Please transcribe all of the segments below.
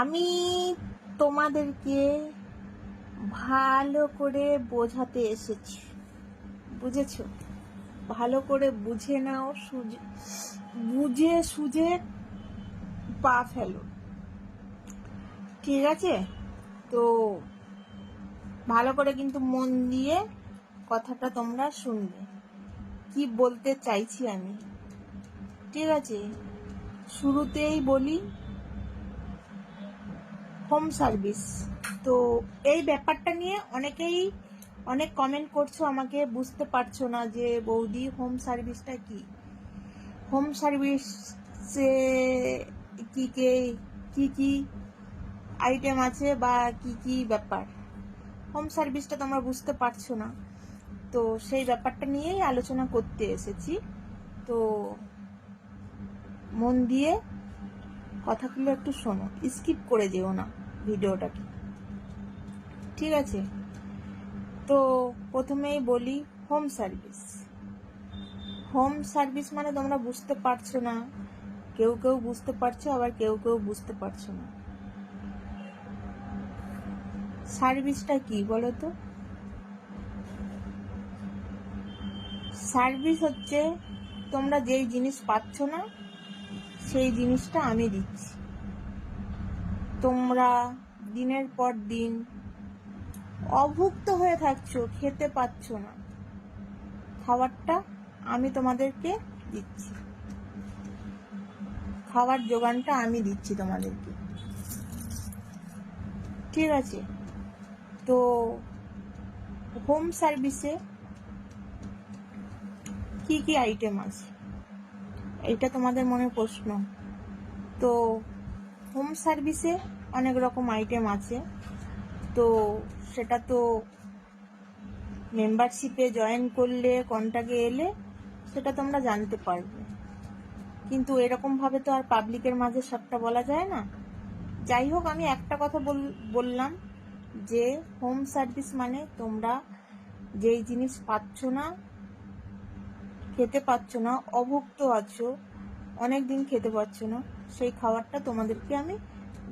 আমি তোমাদেরকে ভালো করে বোঝাতে এসেছি। বুঝেছ? ভালো করে বুঝে নাও, সুজে, বুঝে সুজে পা ফেলো। ঠিক আছে? তো ভালো করে কিন্তু মন দিয়ে কথাটা তোমরা শুনবে। কি বলতে চাইছি আমি? ঠিক আছে? শুরুতেই বলি হোম সার্ভিস। তো এই ব্যাপারটা নিয়ে অনেকেই অনেক কমেন্ট করছ, আমাকে বুঝতে পারছ না যে বৌদি হোম সার্ভিসটা কি? হোম সার্ভিসে কি কে, কি কি আইটেম আছে বা কি কি ব্যাপার? হোম সার্ভিসটা তোমরা বুঝতে পারছ না। তো সেই ব্যাপারটা নিয়েই আলোচনা করতে এসেছি। তো মন দিয়ে কথাগুলো একটু শোনো স্কিপ করে যেও না। ভিডিওটাকে। ঠিক আছে? তো প্রথমেই বলি হোম সার্ভিস হোম সার্ভিস মানে তোমরা বুঝতে পারছ না। কেউ কেউ বুঝতে পারছ, আবার কেউ কেউ বুঝতে পারছ না। সার্ভিসটা কি বলো তো? সার্ভিস হচ্ছে তোমরা যেই জিনিস পাচ্ছ না, সেই জিনিসটা আমি দিচ্ছি। তোমরা দিনের পর দিন অভুক্ত হয়ে থাকছো, খেতে পাচ্ছ না। খাবারটা আমি তোমাদেরকে দিচ্ছি। খাবার যোগানটা আমি দিচ্ছি তোমাদেরকে। ঠিক আছে? তো হোম সার্ভিসে কি কি আইটেম আছে? এটা তোমাদের মনে প্রশ্ন। তো হোম সার্ভিসে অনেক রকম আইটেম আছে। তো সেটা তো মেম্বারশিপে জয়েন করলে কন্টাকে এলে সেটা তোমরা জানতে পারবে। কিন্তু এরকমভাবে তো আর পাবলিকের মাঝে সবটা বলা যায় না। যাই হোক, আমি একটা কথা বল- বললাম যে হোম সার্ভিস মানে তোমরা যেই জিনিস পাচ্ছ না, খেতে পাচ্ছ না, অভুক্ত আছো অনেক দিন খেতে পাচ্ছ না, সেই খাবারটা তোমাদেরকে আমি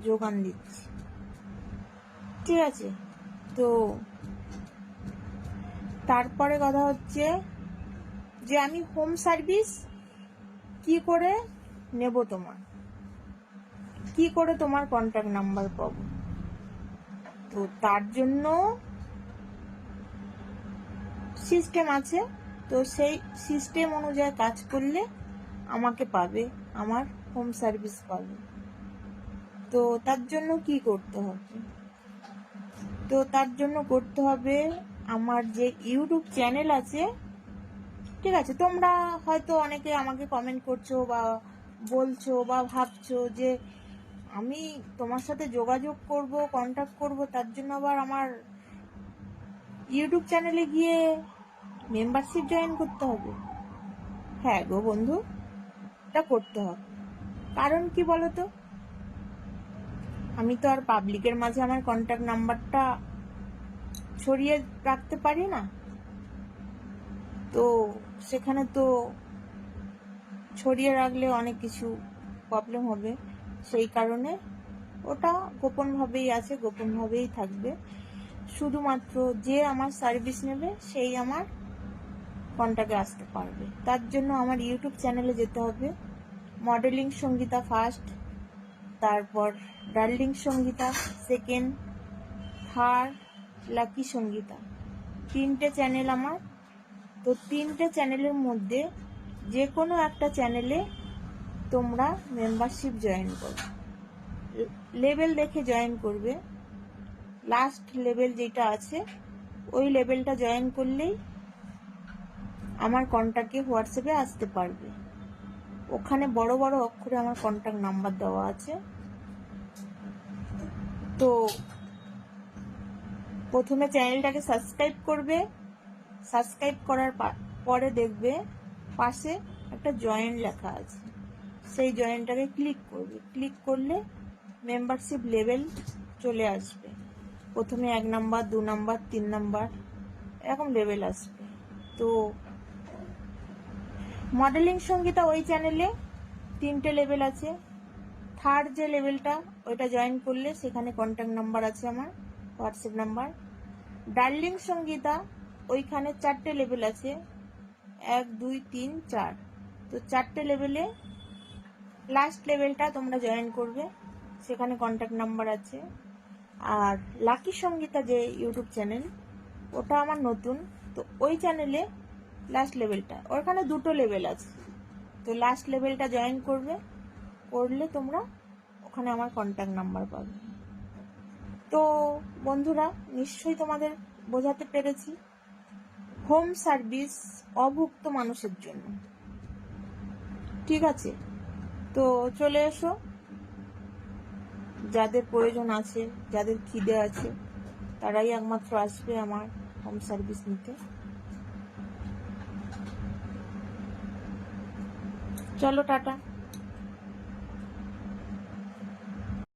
যোগান দিচ্ছি। ঠিক আছে? তো তারপরে কথা হচ্ছে যে আমি হোম সার্ভিস কি করে নেব তোমার? কি করে তোমার কন্ট্যাক্ট নাম্বার পাবো? তো তার জন্য সিস্টেম আছে। তো সেই সিস্টেম অনুযায়ী কাজ করলে আমাকে পাবে, আমার হোম সার্ভিস পাবে। তো তার জন্য কি করতে হবে? তো তার জন্য করতে হবে আমার যে ইউটিউব চ্যানেল আছে, ঠিক আছে? তোমরা হয়তো অনেকে আমাকে কমেন্ট করছ বা বলছো বা ভাবছ যে আমি তোমার সাথে যোগাযোগ করব কন্ট্যাক্ট করব, তার জন্য আবার আমার ইউটিউব চ্যানেলে গিয়ে মেম্বারশিপ জয়েন করতে হবে। হ্যাঁ গো বন্ধু, এটা করতে হবে। কারণ কি বলো তো আমি তো আর পাবলিকের মাঝে আমার কন্ট্যাক্ট নাম্বারটা ছড়িয়ে রাখতে পারি না। তো সেখানে তো ছড়িয়ে রাখলে অনেক কিছু প্রবলেম হবে। সেই কারণে ওটা গোপনভাবেই আছে, গোপনভাবেই থাকবে। শুধুমাত্র যে আমার সার্ভিস নেবে, সেই আমার কন্ট্যাক্টে আসতে পারবে। তার জন্য আমার ইউটিউব চ্যানেলে যেতে হবে। মডেলিং সঙ্গীতা ফার্স্ট তারপর darling Sangeeta, second, third, lucky Sangeeta. তিনটে চ্যানেল আমার। তো তিনটে চ্যানেলের মধ্যে যে কোনো একটা চ্যানেলে তোমরা মেম্বারশিপ জয়েন করো। লেভেল দেখে জয়েন করবে। লাস্ট লেভেল যেটা আছে, ওই লেভেলটা জয়েন করলেই আমার কন্ট্যাক্টে হোয়াটসঅ্যাপে আসতে পারবে। ওখানে বড় বড় অক্ষরে আমার কন্ট্যাক্ট নাম্বার দেওয়া আছে। তো প্রথমে চ্যানেলটাকে সাবস্ক্রাইব করবে সাবস্ক্রাইব করার পরে দেখবে পাশে একটা জয়েন্ট লেখা আছে। সেই জয়েন্টটাকে ক্লিক করবে। ক্লিক করলে মেম্বারশিপ লেভেল চলে আসবে। প্রথমে এক নাম্বার দু নাম্বার তিন নাম্বার এরকম লেভেল আসবে। তো মডেলিং সঙ্গীতা ওই চ্যানেলে তিনটে লেভেল আছে। থার্ড যে লেভেলটা, ওইটা জয়েন করলে সেখানে কন্ট্যাক্ট নাম্বার আছে আমার হোয়াটসঅ্যাপ নাম্বার ডার্লিং সঙ্গীতা, ওইখানে চারটে লেভেল আছে। এক, দুই, তিন, চার। তো চারটে লেভেলে লাস্ট লেভেলটা তোমরা জয়েন করবে, সেখানে কন্ট্যাক্ট নাম্বার আছে। আর লাকি সঙ্গীতা যে ইউটিউব চ্যানেল ওটা আমার নতুন। তো ওই চ্যানেলে লাস্ট লেভেলটা ওখানে দুটো লেভেল আছে। তো লাস্ট লেভেলটা জয়েন করবে, করলে তোমরা ওখানে আমার কন্ট্যাক্ট নাম্বার পাবে। তো বন্ধুরা, নিশ্চয়ই তোমাদের বোঝাতে পেরেছি। হোম সার্ভিস অভুক্ত মানুষের জন্য। ঠিক আছে? তো চলে এসো। যাদের প্রয়োজন আছে, যাদের খিদে আছে, তারাই একমাত্র আসবে আমার হোম সার্ভিস নিতে। চলো টাটা।